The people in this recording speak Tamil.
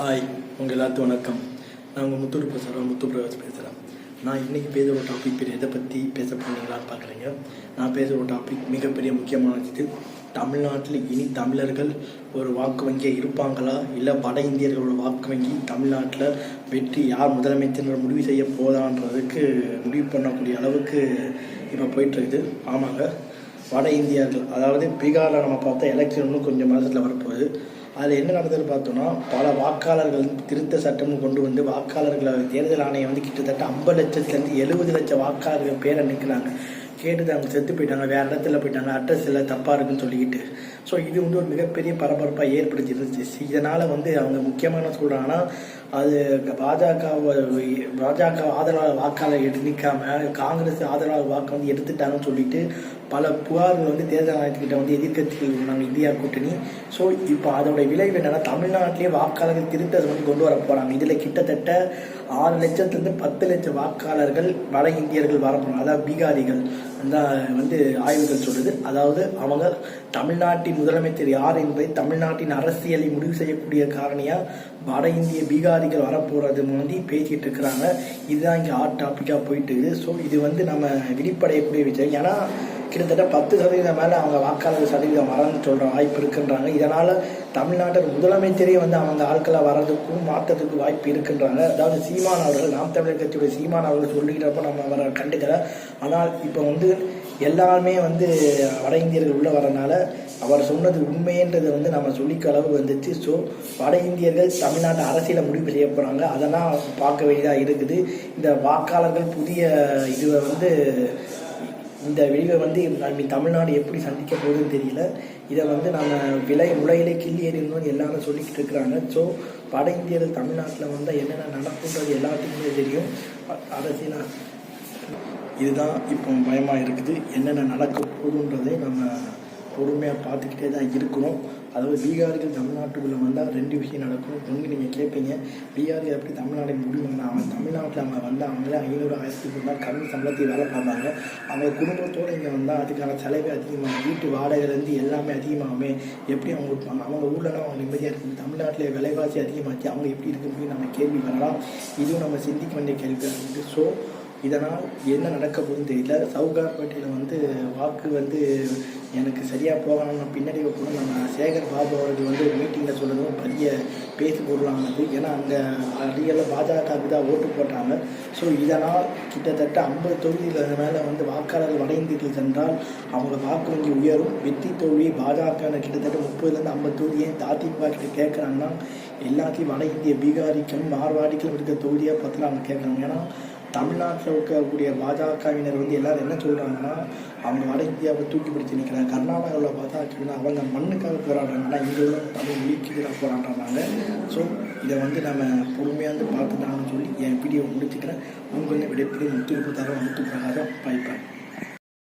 ஹாய் உங்கள் எல்லாத்துக்கும் வணக்கம். நான் உங்கள் முத்தூர் பேசுகிறேன் முத்து பிரகாஷ் பேசுகிறேன் நான் இன்றைக்கி பேசுகிற ஒரு டாபிக் பேர் எதை பற்றி பேச போனீங்களான்னு பார்க்குறீங்க நான் பேசுகிற ஒரு டாபிக் மிகப்பெரிய முக்கியமானது தமிழ்நாட்டில் இனி தமிழர்கள் ஒரு வாக்கு வங்கியாக இருப்பாங்களா? இல்லை வட இந்தியர்களோட வாக்கு வங்கி தமிழ்நாட்டில் வெற்றி யார் முதலமைச்சர் முடிவு செய்ய போதான்றதுக்கு முடிவு பண்ணக்கூடிய அளவுக்கு இப்போ போயிட்டுருக்குது. ஆமாங்க வட இந்தியர்கள். அதாவது பீகாரில் நம்ம பார்த்தா எலெக்ஷன் இன்னும் கொஞ்சம் மாதத்தில் வரப்போகுது. அதில் என்ன நடந்ததுன்னு பார்த்தோன்னா பல வாக்காளர்கள் திருத்த சட்டம்னு கொண்டு வந்து வாக்காளர்களை தேர்தல் ஆணையம் வந்து கிட்டத்தட்ட ஐம்பது லட்சத்துலேருந்து எழுபது லட்சம் வாக்காளர்கள் பேரை நிற்கிறாங்க கேட்டு அவங்க செத்து போயிட்டாங்க வேறு இடத்துல போயிட்டாங்க அட்ரஸ் இல்லை தப்பாக இருக்குன்னு சொல்லிக்கிட்டு. ஸோ இது வந்து ஒரு மிகப்பெரிய பரபரப்பாக ஏற்படுத்திருந்துச்சு இதனால் வந்து அவங்க முக்கியமான சொல்கிறாங்கன்னா அது பாஜக பாஜக ஆதரவாளர் வாக்காளர் எடுத்து நிற்காம காங்கிரஸ் ஆதரவாளர் வாக்கு வந்து எடுத்துட்டாங்கன்னு சொல்லிட்டு பல புகார்கள் வந்து தேர்தல் ஆணையத்துக்கிட்ட வந்து எதிர்கட்சிகள் இருந்தாங்க இந்தியா கூட்டணி. ஸோ இப்போ அதோட விளைவு என்னன்னா தமிழ்நாட்டிலேயே வாக்காளர்கள் திருத்தம் வந்து கொண்டு வர போகிறாங்க இதில் கிட்டத்தட்ட ஆறு லட்சத்துலேருந்து பத்து லட்சம் வாக்காளர்கள் வட இந்தியர்கள் வர போகிறாங்க அதாவது பீகாரிகள். அந்த வந்து ஆய்வுகள் சொல்லுது. அதாவது அவங்க தமிழ்நாட்டின் முதலமைச்சர் யார் என்பதை தமிழ்நாட்டின் அரசியலை முடிவு செய்யக்கூடிய காரணியாக வட இந்திய பீகாரிகள் வரப்போகிறது வந்து பேசிகிட்டு இருக்கிறாங்க. இதுதான் இங்கே ஹாட் டாப்பிக்காக போயிட்டு இருக்குது. ஸோ இது வந்து நம்ம விழிப்படையக்கூடிய விஷயம். ஏன்னா கிட்டத்தட்ட பத்து சதவீதம் மேலே அவங்க வாக்காளர் சதவீதம் வரன்னு சொல்கிற வாய்ப்பு இருக்குன்றாங்க. இதனால் தமிழ்நாட்டில் முதலமைச்சரே வந்து அவங்க ஆட்களை வர்றதுக்கும் மாற்றத்துக்கு வாய்ப்பு இருக்குன்றாங்க. அதாவது சீமான் அவர்கள் நாம் தமிழர் கட்சியுடைய சீமான் அவர்கள் சொல்லுகிறப்ப நம்ம அவரை கண்டுக்கல. ஆனால் இப்போ வந்து எல்லாருமே வந்து வட இந்தியர்கள் உள்ளே வரனால அவர் சொன்னது உண்மைன்றதை வந்து நம்ம சொல்லிக்க அளவு வந்துச்சு. ஸோ வட இந்தியர்கள் தமிழ்நாட்டு அரசியலை முடிவு செய்ய போகிறாங்க அதெல்லாம் பார்க்க வேண்டியதாக இருக்குது. இந்த வாக்காளர்கள் புதிய இதுவை வந்து இந்த விளைவை வந்து நம்ம தமிழ்நாடு எப்படி சந்திக்க போகுதுன்னு தெரியல. இதை வந்து நம்ம விலை உலகிலே கிள்ளி எறியணும்னு எல்லாரும் சொல்லிக்கிட்டு இருக்கிறாங்க. ஸோ வட இந்தியர்கள் தமிழ்நாட்டில் வந்தால் என்னென்ன நடக்குன்றது எல்லாத்துக்குமே தெரியும். அரசியலாக இதுதான் இப்போ பயமாக இருக்குது. என்னென்ன நடக்க போகுதுன்றதை நம்ம பொறுமையாக பார்த்துக்கிட்டே தான் இருக்கணும் அதாவது பீகார்கள் தமிழ்நாட்டுக்குள்ளே வந்தால் ரெண்டு விஷயம் நடக்கும் ஒன்று நீங்கள் கேட்பீங்க பீகார்கள் எப்படி தமிழ்நாட்டை முடியும்னா அவன் தமிழ்நாட்டில் அவங்க வந்தால் அவங்களே ஐநூறு ஆயிரத்துக்கு இருந்தால் கம்மி சம்பளத்தை வேலை பார்ப்பாங்க. அவங்க குடும்பத்தோடு இங்கே வந்தால் அதுக்கான செலவே அதிகமாக வீட்டு வாடகைலேருந்து எல்லாமே அதிகமாகுமே. எப்படி அவங்க இருப்பாங்க? அவங்க ஊர்லலாம் அவங்க நிம்மதியாக இருக்குது தமிழ்நாட்டில் விலைவாசி அதிகமாச்சு. அவங்க எப்படி இருக்குன்னு நம்ம கேள்வி வரலாம். இதுவும் நம்ம சிந்திக்க வேண்டிய கேள்வியாக இருக்குது ஸோ இதனால் என்ன நடக்க போகுதுன்னு தெரியல. சவுகார்பேட்டையில் வந்து வாக்கு வந்து எனக்கு சரியாக போகணும்னு பின்னாடி கூட நம்ம சேகர் பாபு அவர்கள் வந்து ஒரு மீட்டிங்கில் சொல்லணும் பெரிய பேசு பொருளானது ஏன்னா அங்கே அதிகமாக பாஜகவுக்கு தான் ஓட்டு போட்டாங்க. ஸோ இதனால் கிட்டத்தட்ட ஐம்பது தொகுதியில் மேலே வந்து வாக்காளர்கள் வட சென்றால் அவங்க வாக்கு வங்கி உயரும். வெற்றி தோல்வி பாஜக கிட்டத்தட்ட முப்பதுலேருந்து ஐம்பது தொகுதியை அதிமுக கிட்ட கேட்குறாங்கன்னா எல்லாத்தையும் வட இந்திய பீகாரிக்கும் மார்வாடிக்கும் இருக்க தொகுதியாக பார்த்து அவங்க கேட்குறாங்க. ஏன்னா தமிழ்நாட்டில் இருக்கக்கூடிய பாஜகவினர் வந்து எல்லாரும் என்ன சொல்கிறாங்கன்னா அவங்க வட இந்தியாவை தூக்கி பிடிச்சி நிற்கிறாங்க கர்நாடகாவில் பார்த்தா அப்படின்னா அவங்க மண்ணுக்காக போராடுறாங்கன்னா இங்கே உள்ள தமிழ் மொழிக்கு போராடுறாங்க ஸோ இதை வந்து நம்ம பொறுமையாக வந்து பார்த்துட்டாங்கன்னு சொல்லி என் வீடியோ முடிச்சுக்கிறேன். உங்களுக்கு விடைபெரிய முத்து தரம் முத்து பிரகாரம் பாய்ப்பேன்